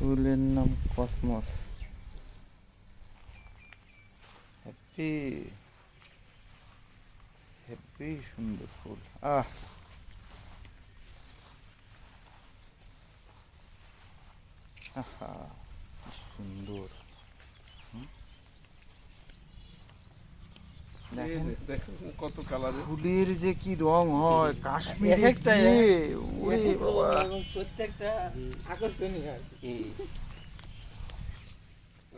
ফুলের নাম cosmos. Happy happy সুন্দর ফুল। আহ। আহা সুন্দর। দেখেন। কত কালারের ফুলের যে কি রং হয় কাশ্মীরে একটা ওরে বাবা। প্রত্যেকটা আকর্ষণীয় আর কি।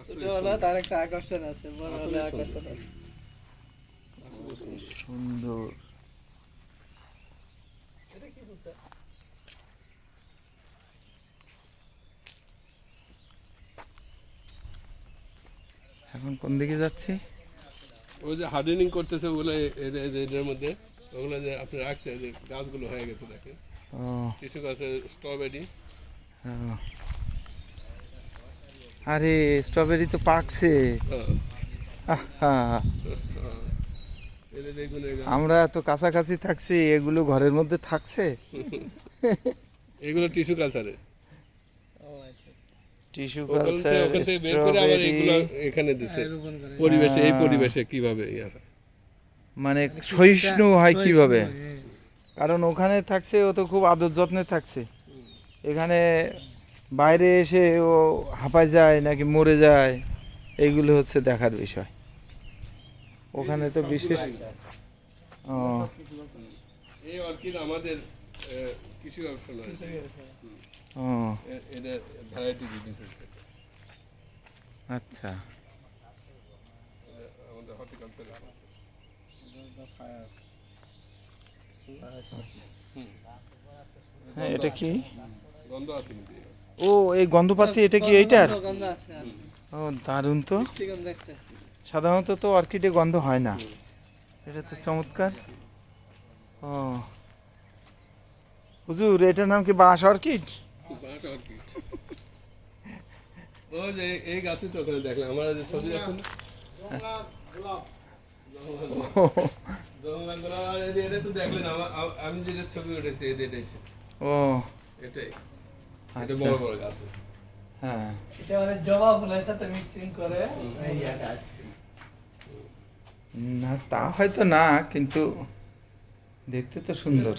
ছোট তার একটা আকর্ষণ আছে বড় হলে আকর্ষণ আছে। সুন্দর। এটা কি বলছে? এখন কোন দিকে যাচ্ছি? ওই যে হার্ডেনিং করতেছে ওগুলো এদের মধ্যে। ওগুলো যে আপনি রাখছে যে গাছগুলো হয়ে গেছে দেখেন। কিছু গাছে স্ট্রবেরি ও। আরে স্ট্রবেরি তো পাকছে। গাছ। আমরা এত কাছাকাছি থাকছি এগুলো ঘরের মধ্যে থাকছে? এগুলো টিস্যু কালচারে ও আচ্ছা। টিস্যু কালচার ওখান বের করে আবার এগুলো এখানে দিছে। পরিবেশে এই পরিবেশে কীভাবে মানে সহিষ্ণু হয় কীভাবে? হ্যাঁ। কারণ ওখানে থাকছে ও তো খুব আদর যত্নে থাকছে। এখানে বাইরে এসে ও হাঁপায় যায় নাকি মরে যায় এইগুলো হচ্ছে দেখার বিষয়। ওখানে তো বিশেষ ও এই অর্কিড আমাদের কৃষি ব্যবসা ও। আচ্ছা। হ্যাঁ এটা কি? আছে ও, এই গন্ধ পাচ্ছি এটা কি এইটার? ও, দারুণ তো। সাধারণত তো অর্কিডে গন্ধ হয় না। এটা তো চমৎকার। ও। হুজুর এটার নাম কি বাঁশ অর্কিড? বাঁশ অর্কিড। ও যে এই গাছে তো ওখানে দেখলাম। আমরা যে ছবি দেখুন জঙ্গলা গোলাপ। আর এদের- এটা তো দেখলেন আমি যেটা ছবি উঠেছি এদের ও। এটাই। এটা বড় বড় গাছ হ্যাঁ। এটা মানে জবা ফুলের সাথে মিক্সিং করে এই না তা হয়তো না কিন্তু দেখতে তো সুন্দর